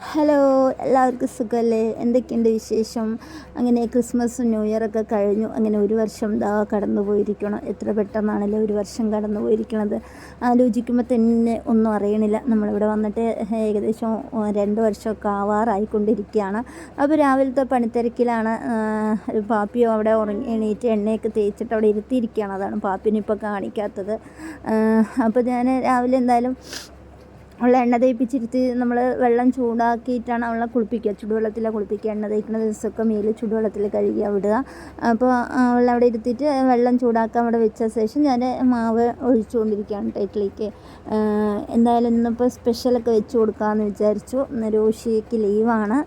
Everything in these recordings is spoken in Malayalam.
ഹലോ എല്ലാവർക്കും സുഖമല്ലേ എന്തൊക്കെയുണ്ട് വിശേഷം? അങ്ങനെ ക്രിസ്മസും ന്യൂ ഇയറൊക്കെ കഴിഞ്ഞു. അങ്ങനെ ഒരു വർഷം ദാ കടന്നു പോയിരിക്കണം. എത്ര പെട്ടെന്നാണല്ലോ ഒരു വർഷം കടന്നു പോയിരിക്കണത്? ആലോചിക്കുമ്പോൾ തന്നെ ഒന്നും അറിയണില്ല. നമ്മളിവിടെ വന്നിട്ട് ഏകദേശം രണ്ട് വർഷമൊക്കെ ആവാറായിക്കൊണ്ടിരിക്കുകയാണ്. അപ്പോൾ രാവിലത്തെ പണിത്തിരക്കിലാണ് പാപ്പിയോ അവിടെ ഉറങ്ങി എണീറ്റ് എണ്ണയൊക്കെ തേച്ചിട്ട് അവിടെ ഇരുത്തിയിരിക്കുകയാണ്. അതാണ് പാപ്പിനിപ്പോൾ കാണിക്കാത്തത്. അപ്പോൾ ഞാൻ രാവിലെ എന്തായാലും ഉള്ള എണ്ണ തേപ്പിച്ചിരുത്തി നമ്മൾ വെള്ളം ചൂടാക്കിയിട്ടാണ് അവളെ കുളിപ്പിക്കുക. ചുടുവെള്ളത്തിലാണ് കുളിപ്പിക്കുക. എണ്ണ തേക്കുന്ന ദിവസമൊക്കെ മേൽ ചുടുവെള്ളത്തിൽ കഴുകി വിടുക അപ്പോൾ അവളെ അവിടെ ഇരുത്തിയിട്ട് വെള്ളം ചൂടാക്കാൻ അവിടെ വെച്ച ശേഷം ഞാൻ മാവ് ഒഴിച്ചുകൊണ്ടിരിക്കുകയാണ് ടൈറ്റിലേക്ക് എന്തായാലും ഇന്നിപ്പോൾ സ്പെഷ്യലൊക്കെ വെച്ച് കൊടുക്കാമെന്ന് വിചാരിച്ചു. രോഷിക്ക് ലീവാണ്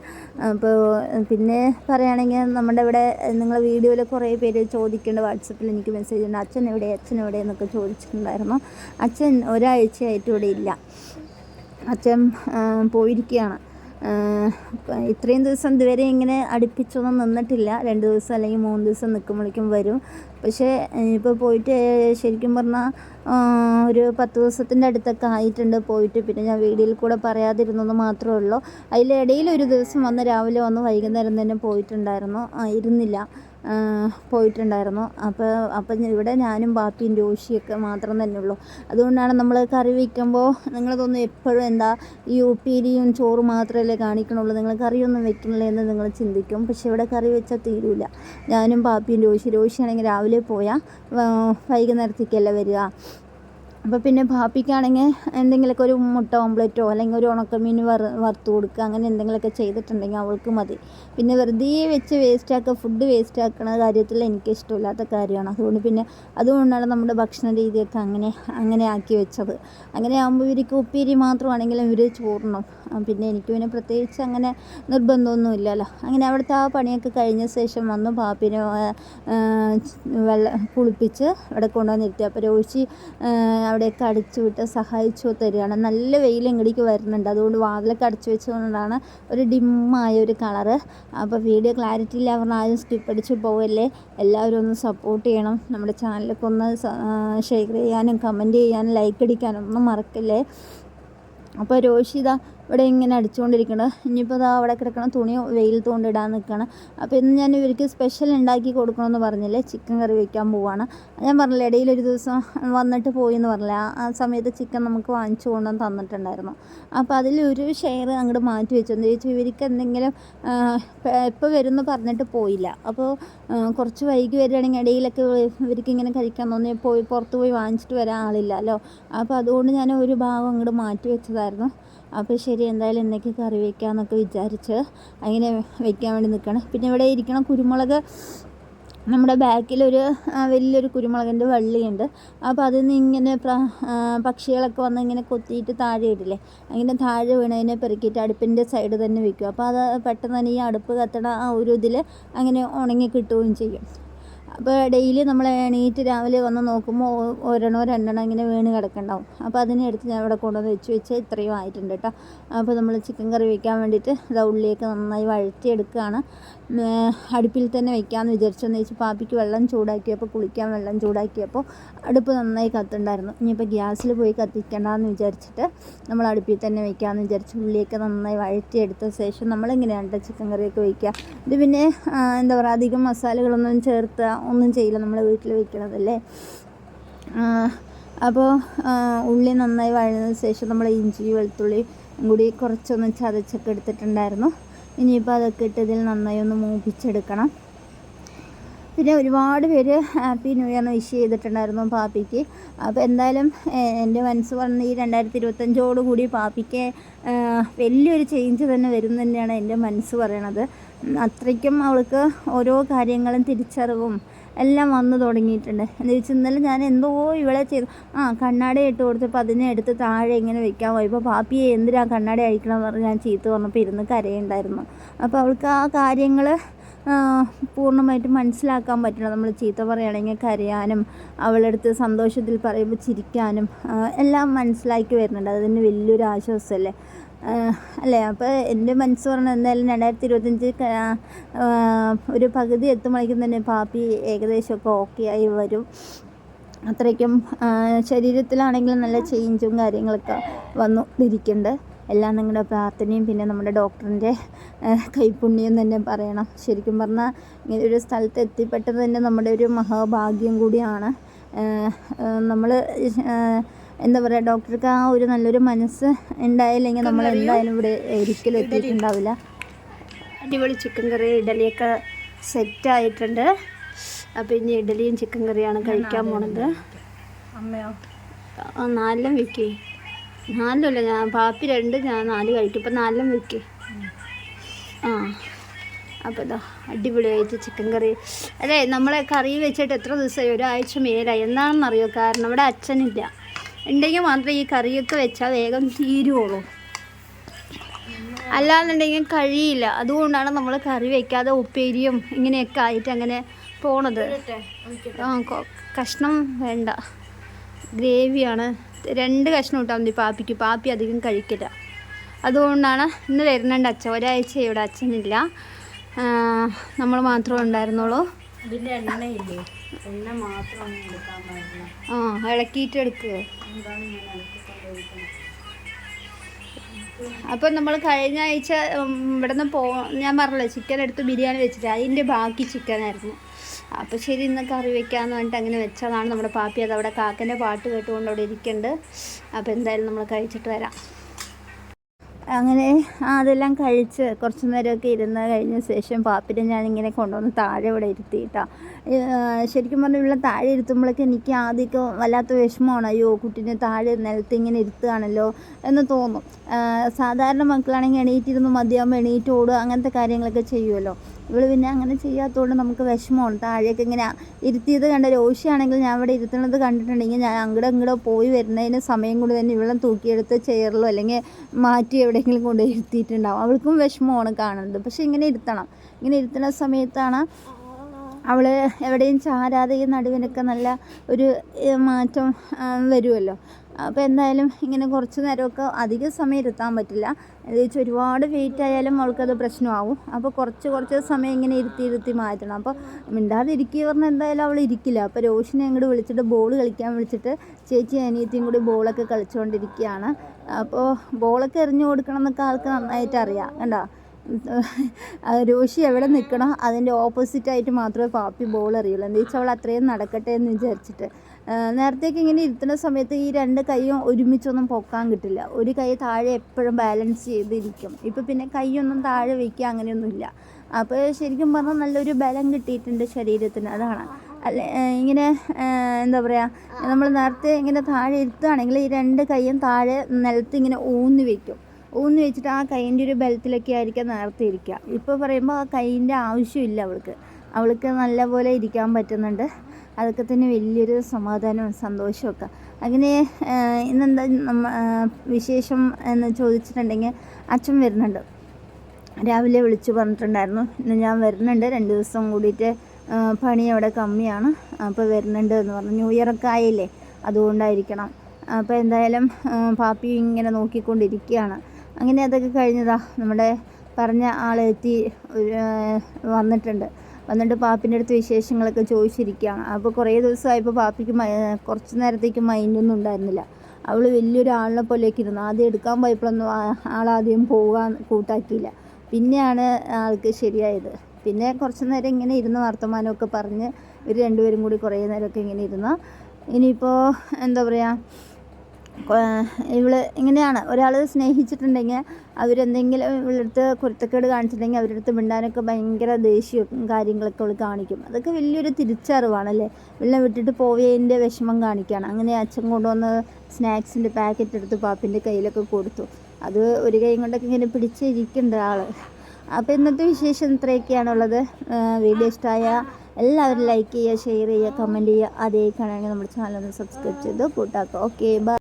അപ്പോൾ പിന്നെ പറയുകയാണെങ്കിൽ നമ്മുടെ ഇവിടെ നിങ്ങൾ വീഡിയോയിൽ കുറേ പേര് ചോദിക്കേണ്ട വാട്സപ്പിൽ എനിക്ക് മെസ്സേജ് ഉണ്ട്. അച്ഛൻ എവിടെ? അച്ഛൻ എവിടെ എന്നൊക്കെ ചോദിച്ചിട്ടുണ്ടായിരുന്നു. അച്ഛൻ ഒരാഴ്ചയായിട്ട് ഇവിടെ ഇല്ല. അച്ഛൻ പോയിരിക്കുകയാണ്. ഇത്രയും ദിവസം ഇതുവരെ ഇങ്ങനെ അടുപ്പിച്ചൊന്നും നിന്നിട്ടില്ല. രണ്ട് ദിവസം അല്ലെങ്കിൽ മൂന്ന് ദിവസം നിൽക്കുമ്പോഴേക്കും വരും. പക്ഷേ ഇപ്പോൾ പോയിട്ട് ശരിക്കും പറഞ്ഞാൽ ഒരു പത്ത് ദിവസത്തിന്റെ അടുത്തൊക്കെ ആയിട്ടുണ്ട് പോയിട്ട്. പിന്നെ ഞാൻ വീഡിയോയിൽ കൂടെ പറയാതിരുന്നെന്ന് മാത്രമേ ഉള്ളൂ. അതിലിടയിൽ ഒരു ദിവസം വന്ന് രാവിലെ വന്ന് വൈകുന്നേരം തന്നെ പോയിട്ടുണ്ടായിരുന്നു. ഇരുന്നില്ല. പോയിട്ടുണ്ടായിരുന്നു. അപ്പോൾ അപ്പം ഇവിടെ ഞാനും ബാപ്പിയും രോഷിയൊക്കെ മാത്രം തന്നെ ഉള്ളൂ അതുകൊണ്ടാണ് നമ്മൾ കറി വയ്ക്കുമ്പോൾ നിങ്ങൾ തോന്നുന്നു എപ്പോഴും എന്താ ഈ ഉപ്പേരിയും ചോറ് മാത്രമല്ലേ കാണിക്കണുള്ളൂ. നിങ്ങൾ കറിയൊന്നും വെക്കണില്ലേ എന്ന് നിങ്ങൾ ചിന്തിക്കും. പക്ഷേ ഇവിടെ കറി വെച്ചാൽ തീരൂല. ഞാനും ബാപ്പിയും രോഷി രോഷിയാണെങ്കിൽ രാവിലെ പോയാൽ വൈകുന്നേരത്തേക്കല്ലേ വരിക. അപ്പോൾ പിന്നെ ഭാപ്പിക്കാണെങ്കിൽ എന്തെങ്കിലുമൊക്കെ ഒരു മുട്ട ഓംപ്ലേറ്റോ അല്ലെങ്കിൽ ഒരു ഉണക്കമീൻ വറ വറുത്ത് കൊടുക്കുക അങ്ങനെ എന്തെങ്കിലുമൊക്കെ ചെയ്തിട്ടുണ്ടെങ്കിൽ അവൾക്ക് മതി. പിന്നെ വെറുതെ വെച്ച് വേസ്റ്റാക്കുക ഫുഡ് വേസ്റ്റ് ആക്കുന്ന കാര്യത്തിൽ എനിക്ക് ഇഷ്ടമില്ലാത്ത കാര്യമാണ്. അതുകൊണ്ട് പിന്നെ അതുകൊണ്ടാണ് നമ്മുടെ ഭക്ഷണ രീതിയൊക്കെ അങ്ങനെ അങ്ങനെ ആക്കി വെച്ചത്. അങ്ങനെ ആകുമ്പോൾ ഇവർക്ക് ഉപ്പേരി മാത്രമാണെങ്കിലും ഇവർ ചോറിനും പിന്നെ എനിക്ക് പിന്നെ പ്രത്യേകിച്ച് അങ്ങനെ നിർബന്ധമൊന്നും ഇല്ലല്ലോ അങ്ങനെ അവിടുത്തെ ആ പണിയൊക്കെ കഴിഞ്ഞ ശേഷം വന്നു പാപ്പിനെ വെള്ളം കുളിപ്പിച്ച് അവിടെ കൊണ്ടുവന്നിരുത്തി. അപ്പോൾ രോഷി അവിടെയൊക്കെ അടിച്ചു വിട്ട് സഹായിച്ചു തരികയാണ്. നല്ല വെയിൽ ഇങ്ങടേക്ക് വരുന്നുണ്ട്. അതുകൊണ്ട് വാതിലൊക്കെ അടച്ചു വെച്ചുകൊണ്ടാണ് ഒരു ഡിമ്മായ ഒരു കളറ്. അപ്പോൾ വീഡിയോ ക്ലാരിറ്റി ഇല്ല പറഞ്ഞാൽ ആരും സ്കിപ്പ് അടിച്ച് പോവല്ലേ. എല്ലാവരും ഒന്ന് സപ്പോർട്ട് ചെയ്യണം. നമ്മുടെ ചാനലൊക്കെ ഒന്ന് ഷെയർ ചെയ്യാനും കമന്റ് ചെയ്യാനും ലൈക്ക് അടിക്കാനും ഒന്നും മറക്കല്ലേ. അപ്പോൾ രോഷിത ഇവിടെ ഇങ്ങനെ അടിച്ചുകൊണ്ടിരിക്കണം. ഇനിയിപ്പോൾ അതാ അവിടെ കിടക്കണം തുണി വെയിൽ തോണ്ടിടാൻ നിൽക്കണം അപ്പോൾ ഇന്ന് ഞാൻ ഇവർക്ക് സ്പെഷ്യൽ ഉണ്ടാക്കി കൊടുക്കണമെന്ന് പറഞ്ഞില്ലേ? ചിക്കൻ കറി വയ്ക്കാൻ പോവാണ്. ഞാൻ പറഞ്ഞില്ല ഇടയിൽ ഒരു ദിവസം വന്നിട്ട് പോയി എന്ന് പറഞ്ഞില്ല? ആ സമയത്ത് ചിക്കൻ നമുക്ക് വാങ്ങിച്ചു കൊണ്ടുവന്ന് തന്നിട്ടുണ്ടായിരുന്നു. അപ്പോൾ അതിൽ ഒരു ഷെയർ അങ്ങോട്ട് മാറ്റി വെച്ചു. എന്താ ചോദിച്ചാൽ ഇവർക്ക് എന്തെങ്കിലും എപ്പോൾ വരുമെന്ന് പറഞ്ഞിട്ട് പോയില്ല. അപ്പോൾ കുറച്ച് വൈകി വരികയാണെങ്കിൽ ഇടയിലൊക്കെ ഇവർക്ക് ഇങ്ങനെ കഴിക്കാൻ തോന്നി. പോയി പുറത്ത് പോയി വാങ്ങിച്ചിട്ട് വരാൻ ആളില്ലല്ലോ അപ്പോൾ അതുകൊണ്ട് ഞാൻ ഒരു ഭാഗം അങ്ങോട്ട് മാറ്റി വെച്ചതായിരുന്നു. അപ്പോൾ ശരി. എന്തായാലും എന്തൊക്കെ കറി വയ്ക്കാമെന്നൊക്കെ വിചാരിച്ച് അങ്ങനെ വയ്ക്കാൻ വേണ്ടി നിൽക്കണം പിന്നെ ഇവിടെ ഇരിക്കണം കുരുമുളക് നമ്മുടെ ബാക്കിലൊരു വലിയൊരു കുരുമുളകിന്റെ വള്ളിയുണ്ട്. അപ്പോൾ അതിൽ നിന്ന് ഇങ്ങനെ പക്ഷികളൊക്കെ വന്ന് ഇങ്ങനെ കൊത്തിയിട്ട് താഴെ ഇടില്ലേ? അങ്ങനെ താഴെ വീണതിനെ പെറുക്കിയിട്ട് അടുപ്പിന്റെ സൈഡ് തന്നെ വെക്കും. അപ്പോൾ അത് പെട്ടെന്ന് തന്നെ ഈ അടുപ്പ് കത്തണ ആ ഒരു ഇതിൽ അങ്ങനെ ഉണങ്ങി കിട്ടുകയും ചെയ്യും. അപ്പോൾ ഡെയിലി നമ്മൾ എണീറ്റ് രാവിലെ വന്ന് നോക്കുമ്പോൾ ഒരെണ്ണോ രണ്ടെണ്ണോ ഇങ്ങനെ വീണ് കിടക്കണ്ടാവും. അപ്പോൾ അതിനെ എടുത്ത് ഞാൻ ഇവിടെ കൊണ്ടുവന്ന് വെച്ച് വെച്ച് ഇത്രയും ആയിട്ടുണ്ട് കേട്ടോ. അപ്പോൾ നമ്മൾ ചിക്കൻ കറി വയ്ക്കാൻ വേണ്ടിയിട്ട് ഇതാ ഉള്ളിയൊക്കെ നന്നായി വഴറ്റിയെടുക്കുകയാണ്. അടുപ്പിൽ തന്നെ വെക്കാമെന്ന് വിചാരിച്ചെന്ന് വെച്ച് പാപ്പിക്ക് വെള്ളം ചൂടാക്കിയപ്പോൾ കുളിക്കാൻ വെള്ളം ചൂടാക്കിയപ്പോൾ അടുപ്പ് നന്നായി കത്തുണ്ടായിരുന്നു ഇനിയിപ്പോൾ ഗ്യാസിൽ പോയി കത്തിക്കണ്ടെന്ന് വിചാരിച്ചിട്ട് നമ്മൾ അടുപ്പിൽ തന്നെ വെക്കാമെന്ന് വിചാരിച്ച്. ഉള്ളിയൊക്കെ നന്നായി വഴറ്റിയെടുത്ത ശേഷം നമ്മളിങ്ങനെയാണ് ചിക്കൻ കറിയൊക്കെ വയ്ക്കുക ഇത് പിന്നെ എന്താ പറയുക അധികം മസാലകളൊന്നും ചേർത്ത് ഒന്നും ചെയ്യില്ല നമ്മൾ വീട്ടിൽ വെക്കണതല്ലേ? അപ്പോൾ ഉള്ളി നന്നായി വഴന്നതിന് ശേഷം നമ്മൾ ഇഞ്ചി വെളുത്തുള്ളി കൂടി കുറച്ചൊന്ന് ചതച്ചൊക്കെ എടുത്തിട്ടുണ്ടായിരുന്നു. ഇനിയിപ്പോൾ അതൊക്കെ ഇട്ട് ഇതിൽ നന്നായി ഒന്ന് മൂപ്പിച്ചെടുക്കണം. പിന്നെ ഒരുപാട് പേര് ഹാപ്പി ന്യൂ ഇയർന്ന് വിഷ് ചെയ്തിട്ടുണ്ടായിരുന്നു പാപ്പിക്ക്. അപ്പോൾ എന്തായാലും എന്റെ മനസ്സ് പറഞ്ഞ ഈ രണ്ടായിരത്തി ഇരുപത്തഞ്ചോടുകൂടി പാപ്പിക്ക് വലിയൊരു ചേഞ്ച് തന്നെ വരും തന്നെയാണ് എന്റെ മനസ്സ് പറയണത്. അത്രയ്ക്കും അവൾക്ക് ഓരോ കാര്യങ്ങളും തിരിച്ചറിവും എല്ലാം വന്നു തുടങ്ങിയിട്ടുണ്ട്. എന്ന് വെച്ചാൽ ഇന്നലെ ഞാൻ എന്തോ ഇവിടെ ചെയ്തു. ആ കണ്ണാടി ഇട്ട് കൊടുത്തപ്പോൾ അതിനെ എടുത്ത് താഴെ ഇങ്ങനെ വെക്കാൻ പോയി. ഇപ്പോൾ പാപ്പിയെ എന്തിനാ കണ്ണാടി അഴിക്കണം എന്ന് പറഞ്ഞ് ഞാൻ ചീത്ത പറഞ്ഞപ്പോൾ ഇരുന്ന് കരയുണ്ടായിരുന്നു അപ്പോൾ അവൾക്ക് ആ കാര്യങ്ങൾ പൂർണമായിട്ട് മനസ്സിലാക്കാൻ പറ്റണം. നമ്മൾ ചീത്ത പറയുകയാണെങ്കിൽ കരയാനും അവളടുത്ത് സന്തോഷത്തിൽ പറയുമ്പോൾ ചിരിക്കാനും എല്ലാം മനസ്സിലാക്കി വരുന്നുണ്ട്. അതിന് വലിയൊരു ആശ്വാസമല്ലേ? അല്ലേ? അപ്പോൾ എന്റെ മനസ്സ് പറഞ്ഞാൽ എന്തായാലും രണ്ടായിരത്തി ഇരുപത്തഞ്ച് ഒരു പകുതി എത്തുമ്പോഴേക്കും തന്നെ പാപ്പി ഏകദേശമൊക്കെ ഓക്കെ ആയി വരും. അത്രയ്ക്കും ശരീരത്തിലാണെങ്കിലും നല്ല ചേഞ്ചും കാര്യങ്ങളൊക്കെ വന്നു ഇരിക്കുന്നുണ്ട് എല്ലാം നിങ്ങളുടെ പ്രാർത്ഥനയും പിന്നെ നമ്മുടെ ഡോക്ടറിന്റെ കൈപുണ്യം തന്നെ പറയണം. ശരിക്കും പറഞ്ഞാൽ ഇങ്ങനെ ഒരു സ്ഥലത്ത് എത്തിപ്പെട്ടത് തന്നെ നമ്മുടെ ഒരു മഹാഭാഗ്യം കൂടിയാണ്. നമ്മൾ എന്താ പറയുക ഡോക്ടർക്ക് ആ ഒരു നല്ലൊരു മനസ്സ് ഉണ്ടായില്ലെങ്കിൽ നമ്മൾ എന്തായാലും ഇവിടെ ഒരിക്കലും എത്തിയിട്ടുണ്ടാവില്ല. അടിപൊളി ചിക്കൻ കറി ഇഡലിയൊക്കെ സെറ്റായിട്ടുണ്ട് അപ്പോൾ ഇനി ഇഡലിയും ചിക്കൻ കറിയാണ് കഴിക്കാൻ പോണത്. അമ്മയോ? നാലിലും നാലെല്ലാം നാലല്ല ഞാൻ പാപ്പി രണ്ട് ഞാൻ നാല് കഴിക്കും. ഇപ്പം നാലെല്ലാം വെക്ക്. ആ. അപ്പോൾ ഇതാ അടിപൊളിയായിട്ട് ചിക്കൻ കറി. അതെ നമ്മളെ കറി വെച്ചിട്ട് എത്ര ദിവസമായി? ഒരാഴ്ച മേലായി. എന്താണെന്നറിയോ? കാരണം ഇവിടെ അച്ഛനില്ല. ഉണ്ടെങ്കിൽ മാത്രമേ ഈ കറിയൊക്കെ വെച്ചാൽ വേഗം തീരുവുള്ളൂ അല്ലാന്നുണ്ടെങ്കിൽ കഴിയില്ല. അതുകൊണ്ടാണ് നമ്മൾ കറി വെക്കാതെ ഉപ്പേരിയും ഇങ്ങനെയൊക്കെ ആയിട്ട് അങ്ങനെ പോണത്. ആ കഷ്ണം വേണ്ട. ഗ്രേവിയാണ്. രണ്ട് കഷ്ണം ഇട്ടാൽ മതി പാപ്പിക്ക്. പാപ്പി അധികം കഴിക്കില്ല. അതുകൊണ്ടാണ് ഇന്ന് വരുന്നുണ്ട് അച്ഛൻ. ഒരാഴ്ച ഇവിടെ അച്ഛനില്ല. നമ്മൾ മാത്രമേ ഉണ്ടായിരുന്നുള്ളൂ. ഇതിന്റെ എണ്ണയില്ലേ? എണ്ണ മാത്രം ആ ഇളക്കിയിട്ട് എടുക്കുക അപ്പം നമ്മൾ കഴിഞ്ഞ ആഴ്ച ഇവിടെ നിന്ന് പോ ഞാൻ പറഞ്ഞല്ലോ ചിക്കൻ എടുത്ത് ബിരിയാണി വെച്ചിട്ട് അതിന്റെ ബാക്കി ചിക്കനായിരുന്നു അപ്പോൾ ശരി ഇന്ന് കറി വെക്കാമെന്ന് പറഞ്ഞിട്ട് അങ്ങനെ വെച്ചതാണ്. നമ്മുടെ പാപ്പി അത് അവിടെ കാക്കന്റെ പാട്ട് കേട്ടുകൊണ്ട് അവിടെ ഇരിക്കുന്നുണ്ട്. അപ്പോൾ എന്തായാലും നമ്മൾ കഴിച്ചിട്ട് വരാം. അങ്ങനെ അതെല്ലാം കഴിച്ച് കുറച്ച് നേരമൊക്കെ ഇരുന്ന് കഴിഞ്ഞ ശേഷം പാപ്പിനെ ഞാനിങ്ങനെ കൊണ്ടുവന്ന് താഴെ ഇവിടെ ഇരുത്തിയിട്ടാ. ശരിക്കും പറഞ്ഞാൽ ഇവിടെ താഴെ ഇരുത്തുമ്പോഴൊക്കെ എനിക്ക് ആദ്യമൊക്കെ വല്ലാത്ത വിഷമമാണ്. അയ്യോ കുട്ടീനെ താഴെ നിലത്ത് ഇങ്ങനെ ഇരുത്തുകയാണല്ലോ എന്ന് തോന്നും. സാധാരണ മക്കളാണെങ്കിൽ എണീറ്റിരുന്ന് മതിയാകുമ്പോൾ എണീറ്റ് ഓടുക അങ്ങനത്തെ കാര്യങ്ങളൊക്കെ ചെയ്യുമല്ലോ ഇവൾ പിന്നെ അങ്ങനെ ചെയ്യാത്തതുകൊണ്ട് നമുക്ക് വിഷമമാണ്. താഴേക്ക് ഇങ്ങനെ ഇരുത്തിയത് കണ്ട രോഷിയാണെങ്കിൽ ഞാൻ ഇവിടെ ഇരുത്തുന്നത് കണ്ടിട്ടുണ്ടെങ്കിൽ ഞാൻ അങ്ങോട്ട് ഇങ്ങോട്ടോ പോയി വരുന്നതിന് സമയം കൊണ്ട് തന്നെ ഇവളെ തൂക്കിയെടുത്ത് ചെയറിലോ അല്ലെങ്കിൽ മാറ്റി എവിടെയെങ്കിലും കൊണ്ട് ഇരുത്തിയിട്ടുണ്ടാവും. അവൾക്കും വിഷമമാണ് കാണുന്നത്. പക്ഷെ ഇങ്ങനെ ഇരുത്തണം. ഇങ്ങനെ ഇരുത്തുന്ന സമയത്താണ് അവൾ എവിടെയും ചാരാതെ ഈ നടുവിനൊക്കെ നല്ല ഒരു മാറ്റം വരുമല്ലോ അപ്പോൾ എന്തായാലും ഇങ്ങനെ കുറച്ച് നേരമൊക്കെ അധിക സമയം ഇരുത്താൻ പറ്റില്ല. എന്ന് വെച്ചാൽ ഒരുപാട് വെയിറ്റ് ആയാലും അവൾക്കത് പ്രശ്നമാവും. അപ്പോൾ കുറച്ച് കുറച്ച് സമയം ഇങ്ങനെ ഇരുത്തി ഇരുത്തി മാറ്റണം. അപ്പോൾ മിണ്ടാതിരിക്കുക പറഞ്ഞാൽ എന്തായാലും അവൾ ഇരിക്കില്ല. അപ്പോൾ രോഷിനെ അങ്ങോട്ട് വിളിച്ചിട്ട് ബോൾ കളിക്കാൻ വിളിച്ചിട്ട് ചേച്ചി അനിയത്തിയും കൂടി ബോളൊക്കെ കളിച്ചുകൊണ്ടിരിക്കുകയാണ് അപ്പോൾ ബോളൊക്കെ എറിഞ്ഞു കൊടുക്കണം എന്നൊക്കെ ആൾക്ക് നന്നായിട്ട് അറിയാം. കണ്ടോ? രോഷി എവിടെ നിൽക്കണോ അതിന്റെ ഓപ്പോസിറ്റായിട്ട് മാത്രമേ പാപ്പി ബോൾ അറിയുള്ളൂ എന്താ വെച്ചാൽ അവൾ അത്രയും നടക്കട്ടെ എന്ന് വിചാരിച്ചിട്ട്. നേരത്തേക്ക് ഇങ്ങനെ ഇരുത്തുന്ന സമയത്ത് ഈ രണ്ട് കൈയും ഒരുമിച്ചൊന്നും പൊക്കാൻ കിട്ടില്ല. ഒരു കൈ താഴെ എപ്പോഴും ബാലൻസ് ചെയ്തിരിക്കും. ഇപ്പം പിന്നെ കൈയൊന്നും താഴെ വയ്ക്കുക അങ്ങനെയൊന്നുമില്ല. അപ്പോൾ ശരിക്കും പറഞ്ഞാൽ നല്ലൊരു ബലം കിട്ടിയിട്ടുണ്ട് ശരീരത്തിന്. അതാണ്. അല്ലെ ഇങ്ങനെ എന്താ പറയുക നമ്മൾ നേരത്തെ ഇങ്ങനെ താഴെ ഇരുത്തുകയാണെങ്കിൽ ഈ രണ്ട് കൈയും താഴെ നിലത്ത് ഇങ്ങനെ ഊന്നി വയ്ക്കും ഊന്നി വെച്ചിട്ട് ആ കൈന്റെ ഒരു ബലത്തിലൊക്കെ ആയിരിക്കും നേർത്തിരിക്കുക ഇപ്പോൾ പറയുമ്പോൾ ആ കൈന്റെ ആവശ്യമില്ല അവൾക്ക്. അവൾക്ക് നല്ലപോലെ ഇരിക്കാൻ പറ്റുന്നുണ്ട്. അതൊക്കെ തന്നെ വലിയൊരു സമാധാനവും സന്തോഷമൊക്കെ അങ്ങനെ ഇന്നെന്താ നമ്മ വിശേഷം എന്ന് ചോദിച്ചിട്ടുണ്ടെങ്കിൽ അച്ഛൻ വരുന്നുണ്ട്. രാവിലെ വിളിച്ചു പറഞ്ഞിട്ടുണ്ടായിരുന്നു. ഇന്ന് ഞാൻ വരുന്നുണ്ട്. രണ്ട് ദിവസം കൂടിയിട്ട് പണി അവിടെ കമ്മിയാണ്. അപ്പോൾ വരുന്നുണ്ട് എന്ന് പറഞ്ഞു. ന്യൂ ഇയറൊക്കെ ആയില്ലേ? അതുകൊണ്ടായിരിക്കണം. അപ്പോൾ എന്തായാലും പാപ്പി ഇങ്ങനെ നോക്കിക്കൊണ്ടിരിക്കുകയാണ്. അങ്ങനെ അതൊക്കെ കഴിഞ്ഞതാ നമ്മുടെ പറഞ്ഞ ആളെത്തി വന്നിട്ടുണ്ട്. വന്നിട്ട് പാപ്പിന്റെ അടുത്ത് വിശേഷങ്ങളൊക്കെ ചോദിച്ചിരിക്കുകയാണ്. അപ്പോൾ കുറേ ദിവസമായപ്പോൾ പാപ്പിക്ക് കുറച്ച് നേരത്തേക്ക് മൈൻഡൊന്നും ഉണ്ടായിരുന്നില്ല. അവൾ വലിയൊരു ആളിനെ പോലെയൊക്കെ ഇരുന്നു. ആദ്യം എടുക്കാൻ പോയപ്പോഴൊന്നും ആളാദ്യം പോകാൻ കൂട്ടാക്കിയില്ല. പിന്നെയാണ് ആൾക്ക് ശരിയായത്. പിന്നെ കുറച്ച് നേരം ഇങ്ങനെ ഇരുന്ന് വർത്തമാനമൊക്കെ പറഞ്ഞ് ഇവർ രണ്ടുപേരും കൂടി കുറേ നേരമൊക്കെ ഇങ്ങനെ ഇരുന്നു. ഇനിയിപ്പോൾ എന്താ പറയുക ഇവൾ ഇങ്ങനെയാണ്. ഒരാൾ സ്നേഹിച്ചിട്ടുണ്ടെങ്കിൽ അവരെന്തെങ്കിലും ഇവളടുത്ത് കുരുത്തക്കേട് കാണിച്ചിട്ടുണ്ടെങ്കിൽ അവരടുത്ത് മിണ്ടാനൊക്കെ ഭയങ്കര ദേഷ്യവും കാര്യങ്ങളൊക്കെ അവൾ കാണിക്കും. അതൊക്കെ വലിയൊരു തിരിച്ചറിവാണല്ലേ? ഇവളെ വിട്ടിട്ട് പോയതിന്റെ വിഷമം കാണിക്കുകയാണ് അങ്ങനെ അച്ഛൻ കൊണ്ടുവന്ന് സ്നാക്സിന്റെ പാക്കറ്റ് എടുത്ത് പാപ്പിന്റെ കയ്യിലൊക്കെ കൊടുത്തു. അത് ഒരു കൈ കൊണ്ടൊക്കെ ഇങ്ങനെ പിടിച്ചിരിക്കുന്നുണ്ട് ആൾ അപ്പോൾ ഇന്നത്തെ വിശേഷം ഇത്രയൊക്കെയാണുള്ളത്. വീഡിയോ ഇഷ്ടമായ എല്ലാവരും ലൈക്ക് ചെയ്യുക ഷെയർ ചെയ്യുക കമന്റ് ചെയ്യുക. അതേ കാണാണെങ്കിൽ നമ്മുടെ ചാനൽ ഒന്ന് സബ്സ്ക്രൈബ് ചെയ്ത് കൂട്ടാക്കുക. Okay bye